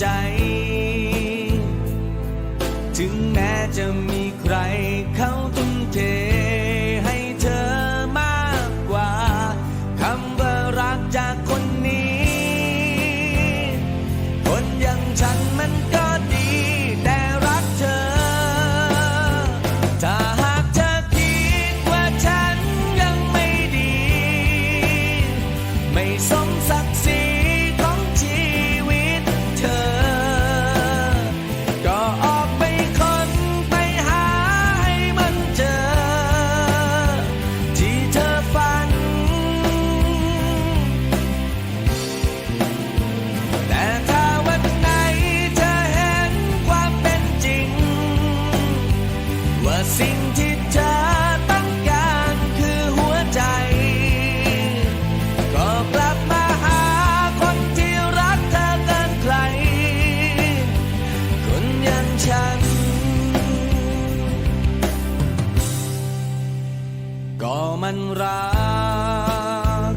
ใจ มันรัก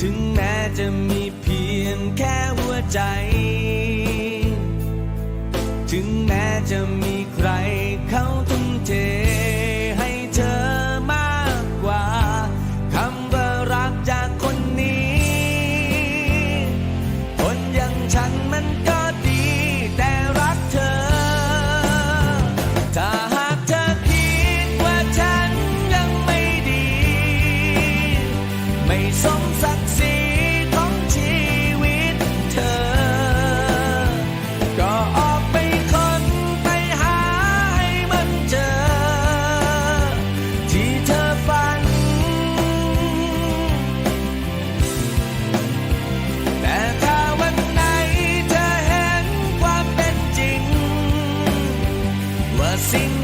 ถึงแม้จะมีเพียงแค่หัวใจ ถึงแม้จะ sing